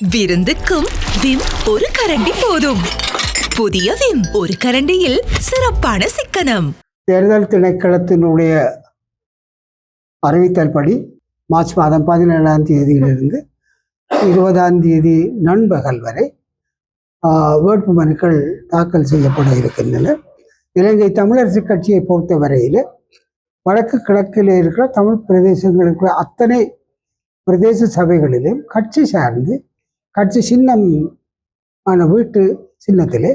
விருந்துக்கும் Vim ஒரு கரண்டி போதும். புதிய விம் ஒரு கரண்டியில் சிறப்பான சிக்கனம். தேர்தல் திணைக்களத்தினுடைய அறிவித்தல்படி மார்ச் மாதம் பதினேழாம் தேதியிலிருந்து இருபதாம் தேதி நண்பகல் வரை ஆஹ், வேட்பு மனுக்கள் தாக்கல் செய்யப்பட இருக்கின்றன. இலங்கை தமிழரசு கட்சியை பொறுத்த வரையில் வடக்கு கிழக்கில் இருக்கிற தமிழ் பிரதேசங்களுக்கு அத்தனை பிரதேச சபைகளிலும் கட்சி சார்ந்து கட்சி சின்னம் ஆன வீட்டு சின்னத்திலே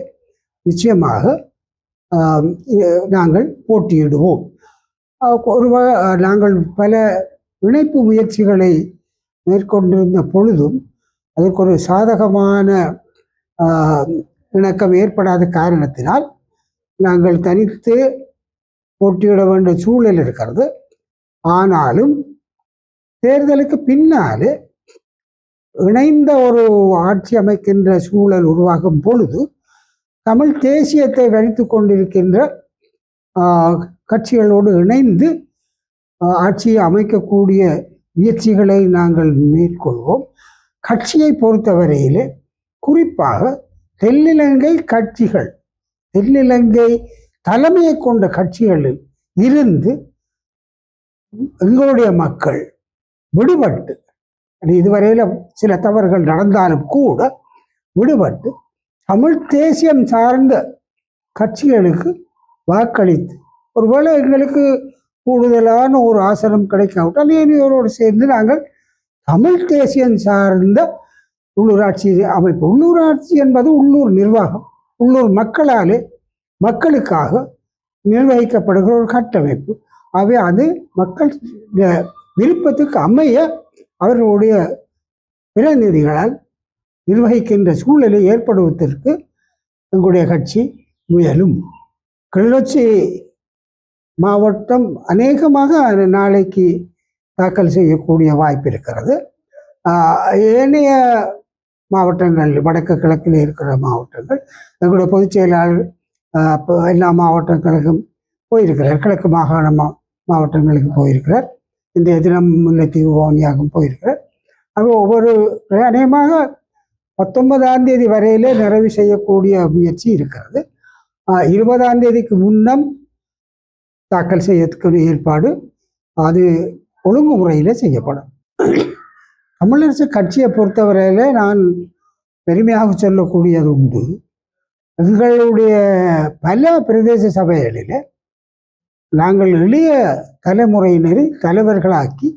நிச்சயமாக நாங்கள் போட்டியிடுவோம். ஒரு நாங்கள் பல இணைப்பு முயற்சிகளை மேற்கொண்டிருந்த பொழுதும் அதற்கு ஒரு சாதகமான இணக்கம் ஏற்படாத காரணத்தினால் நாங்கள் தனித்து போட்டியிட வேண்டிய சூழல் இருக்கிறது. ஆனாலும் தேர்தலுக்கு பின்னாலே இணைந்த ஒரு ஆட்சி அமைக்கின்ற சூழல் உருவாகும் பொழுது தமிழ் தேசியத்தை வைத்து கொண்டிருக்கின்ற கட்சிகளோடு இணைந்து ஆட்சியை அமைக்கக்கூடிய முயற்சிகளை நாங்கள் மேற்கொள்வோம். கட்சியை பொறுத்தவரையிலே குறிப்பாக தென்னிலங்கை கட்சிகள் தென்னிலங்கை தலைமையை கொண்ட கட்சிகளில் இருந்து எங்களுடைய மக்கள் விடுபட்டு இதுவரையில் சில தவறுகள் நடந்தாலும் கூட விடுபட்டு தமிழ் தேசியம் சார்ந்த கட்சிகளுக்கு வாக்களித்து ஒருவேளை எங்களுக்கு கூடுதலான ஒரு ஆசனம் கிடைக்காவிட்டால் ஏனையோரோடு சேர்ந்து நாங்கள் தமிழ் தேசியம் சார்ந்த உள்ளூராட்சி அமைப்பு உள்ளூராட்சி என்பது உள்ளூர் நிர்வாகம் உள்ளூர் மக்களாலே மக்களுக்காக நிர்வகிக்கப்படுகிற ஒரு கட்டமைப்பு. ஆகவே அது மக்கள் விருப்பத்துக்கு அமைய அவர்களுடைய பிரதிநிதிகளால் நிர்வகிக்கின்ற சூழலை ஏற்படுவதற்கு எங்களுடைய கட்சி முயலும். கிளிநொச்சி மாவட்டம் அநேகமாக நாளைக்கு தாக்கல் செய்யக்கூடிய வாய்ப்பு இருக்கிறது. ஏனைய மாவட்டங்கள் வடக்கு கிழக்கில் இருக்கிற மாவட்டங்கள் எங்களுடைய பொதுச் செயலாளர் இப்போ எல்லா மாவட்டங்களுக்கும் போயிருக்கிறார். கிழக்கு மாகாண மா மாவட்டங்களுக்கு போயிருக்கிறார். இன்றைய தினம் முல்லைத்தீவு வவுனியாகும் போயிருக்கிறேன் அது ஒவ்வொரு அநேகமாக பத்தொன்பதாம் தேதி வரையிலே நிறைவு செய்யக்கூடிய முயற்சி இருக்கிறது. இருபதாம் தேதிக்கு முன்னம் தாக்கல் செய்யறதுக்கு ஏற்பாடு அது ஒழுங்கு முறையில் செய்யப்படும். தமிழரசு கட்சியை பொறுத்தவரையில் நான் பெருமையாக சொல்லக்கூடியது உண்டு. எங்களுடைய பல பிரதேச சபைகளில் நாங்கள் எளிய தலைமுறையினரை தலைவர்களாக்கி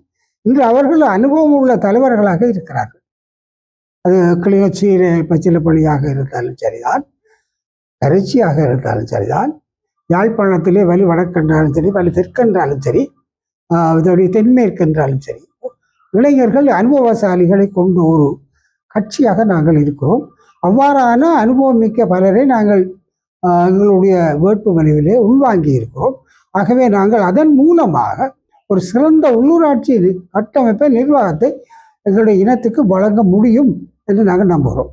இன்று அவர்கள் அனுபவம் உள்ள தலைவர்களாக இருக்கிறார்கள். அது கிளிநொச்சி பச்சிலப்பள்ளியாக இருந்தாலும் சரிதான் கரைச்சியாக இருந்தாலும் சரிதான் யாழ்ப்பாணத்திலே வலி வடக்கென்றாலும் சரி வலி தெற்கென்றாலும் சரி ஆஹ் இதோடைய தென்மேற்கென்றாலும் சரி இளைஞர்கள் அனுபவசாலிகளை கொண்டு ஒரு கட்சியாக நாங்கள் இருக்கிறோம். அவ்வாறான அனுபவம் மிக்க பலரை நாங்கள் எங்களுடைய வேட்பு மனுவிலே உள்வாங்கி இருக்கிறோம். ஆகவே நாங்கள் அதன் மூலமாக ஒரு சிறந்த உள்ளூராட்சி கட்டமைப்பை நிர்வாகத்தை எங்களுடைய இனத்துக்கு வழங்க முடியும் என்று நாங்கள் நம்புகிறோம்.